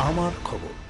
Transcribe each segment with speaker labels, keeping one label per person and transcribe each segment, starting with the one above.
Speaker 1: আমার খবর।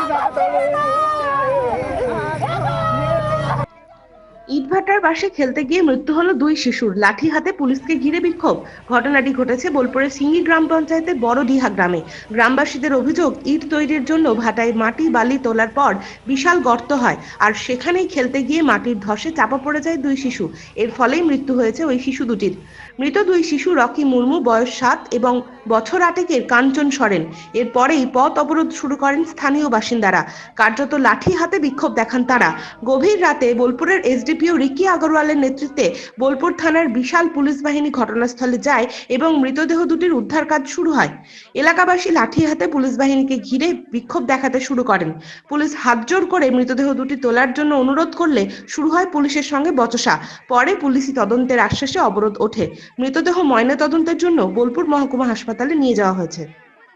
Speaker 1: ¡Ayúdame!
Speaker 2: ইটভাটার পাশে খেলতে গিয়ে মৃত্যু হলো দুই শিশুর। লাঠি হাতে পুলিশকে ঘিরে বিক্ষোভ। ঘটনাটি ঘটেছে বোলপুরের সিঙ্গি গ্রাম পঞ্চায়েতের বড়ডিহা গ্রামে। গ্রামবাসীদের অভিযোগ, ইট তৈরির জন্য ভাটায় মাটি বালি তোলার পর বিশাল গর্ত হয় আর সেখানেই খেলতে গিয়ে মাটির ধসে চাপা পড়ে যায় দুই শিশু। এর ফলেই মৃত্যু হয়েছে ওই শিশু দুটির। মৃত দুই শিশু রকি মুর্মু, বয়স সাত এবং বছর আটেকের কাঞ্চন সরেন। এরপরেই পথ অবরোধ শুরু করেন স্থানীয় বাসিন্দারা। কার্যত লাঠি হাতে বিক্ষোভ দেখান তারা। গভীর রাতে বোলপুরের এসডিপিও রিকি আগরওয়ালের নেতৃত্বে বোলপুর থানার বিশাল পুলিশ বাহিনী ঘটনাস্থলে যায় এবং মৃতদেহ দুটির উদ্ধার কাজ শুরু হয়। এলাকাবাসী লাঠি হাতে পুলিশ বাহিনীকে ঘিরে বিক্ষোভ দেখাতে শুরু করেন। পুলিশ হাতজোড় করে মৃতদেহ দুটি তোলার জন্য অনুরোধ করলে শুরু হয় পুলিশের সঙ্গে বচসা। পরে পুলিশি তদন্তের আশ্বাসে অবরোধ ওঠে। মৃতদেহ ময়না তদন্তের জন্য বোলপুর মহকুমা হাসপাতালে নিয়ে যাওয়া হয়েছে।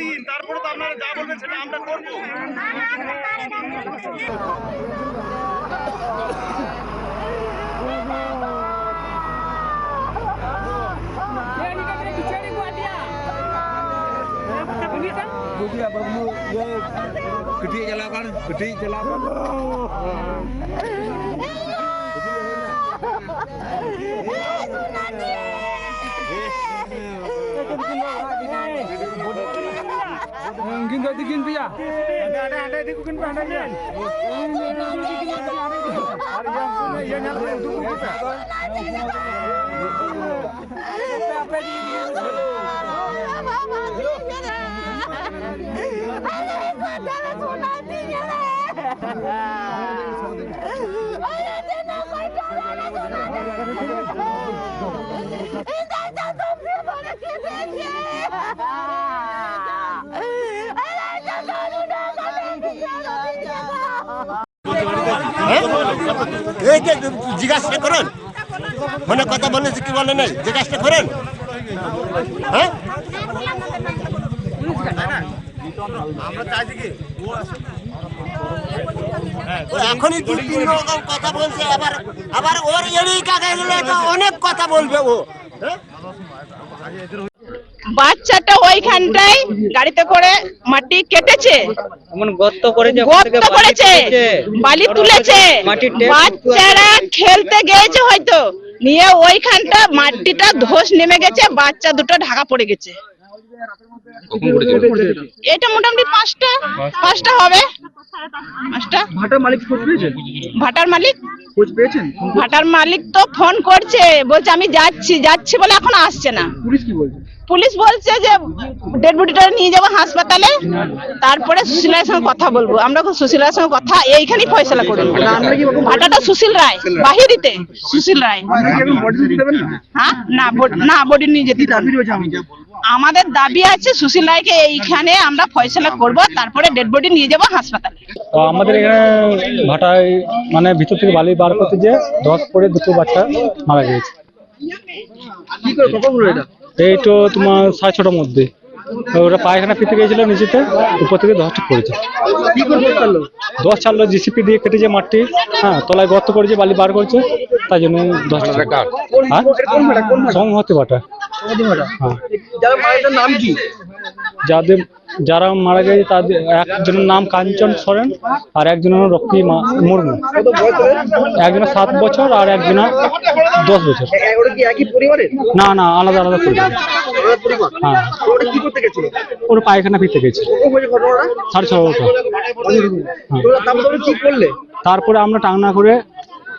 Speaker 3: দিন তারপরে তো আপনারা যা বলবেন সেটা আমরা করব।
Speaker 4: budi abangmu ya gede celakan gede celakan Mungkin gak digin pia. Ada ada ada di kukin ada. Ada
Speaker 5: জিজ্ঞাসা করেন। মানে কথা বলেছে কি বলে নাই? জিজ্ঞাসা করেন। হ্যাঁ? ও এখনই দু তিন রকম কথা বলছে আবার আবার ওর এড়িয়ে কাকা গেলে অনেক কথা বলবে ও। হ্যাঁ?
Speaker 6: বাচ্চাটা ওইখানটায় গাড়িতে করে মাটি কেটেছে।
Speaker 7: গর্ত করেছে
Speaker 6: গর্ত
Speaker 7: বালি
Speaker 6: করেছে
Speaker 7: তুলেছে,
Speaker 6: বালি তুলেছে। বাচ্চারা খেলতে গিয়েছে হয়তো। নিয়ে ওইখানটা মাটিটা ধস নেমে গেছে বাচ্চা দুটো ঢাকা পড়ে গেছে। এটা মোটামুটি পাঁচটা পাঁচটা হবে। পাঁচটা।
Speaker 4: ভাটার মালিক খোঁজ পেয়েছেন?
Speaker 6: ভাটার মালিক?
Speaker 4: খোঁজ পেয়েছেন?
Speaker 6: ভাটার মালিক তো ফোন করছে বলছে আমি যাচ্ছি যাচ্ছি বলে এখন আসছে না।
Speaker 4: পুলিশ কি বলছে?
Speaker 6: পুলিশ বলছে যে ডেড বডিটা নিয়ে যাব হাসপাতালে তারপরে সুশীলার সঙ্গে কথা বলব। আমরা সুশীলার সঙ্গে কথা এইখানেই ফয়সলা করব ভাটাটা সুশীল রায় বাহিরিতে সুশীল রায়।
Speaker 4: দিতে না?
Speaker 6: হ্যাঁ? না না বডি নিয়ে যেতে আমাদের দাবি আছে সুশীল রায়কে এইখানে আমরা ফয়সলা করব তারপরে ডেড বডি নিয়ে যাব হাসপাতালে।
Speaker 8: তো আমাদের এখানে ভাটায় মানে ভিতর থেকে বালি বার করতে যে দশ পরে দুটো বাচ্চা মারা গিয়েছে। এই তো তোমার সাড়ে ছটার মধ্যে। ওরা পায়খানা পেতে গিয়েছিল নিচেতে উপর থেকে দশটা পড়েছে। দশ চাললো জিসিপি দিয়ে কেটেছে মাটি হ্যাঁ তলায় গর্ত করেছে বালি বার করছে। তাই জন্য হ্যাঁ? সংহতি হ্যাঁ
Speaker 4: গেছে নাম কি?
Speaker 8: যাদের যারা মারা গেছে তাদের একজনের নাম কাঞ্চন সরেন আর একজনের নাম রকি মা- মুর্মু। একজনের সাত বছর আর একজনের দশ বছর। না না আলাদা আলাদা পরিবার। হ্যাঁ।
Speaker 4: ওরা
Speaker 8: পায়খানা ফিরতে গেছে। সাড়ে
Speaker 4: তোমরা কি করলে?
Speaker 8: তারপরে আমরা টাংনা করে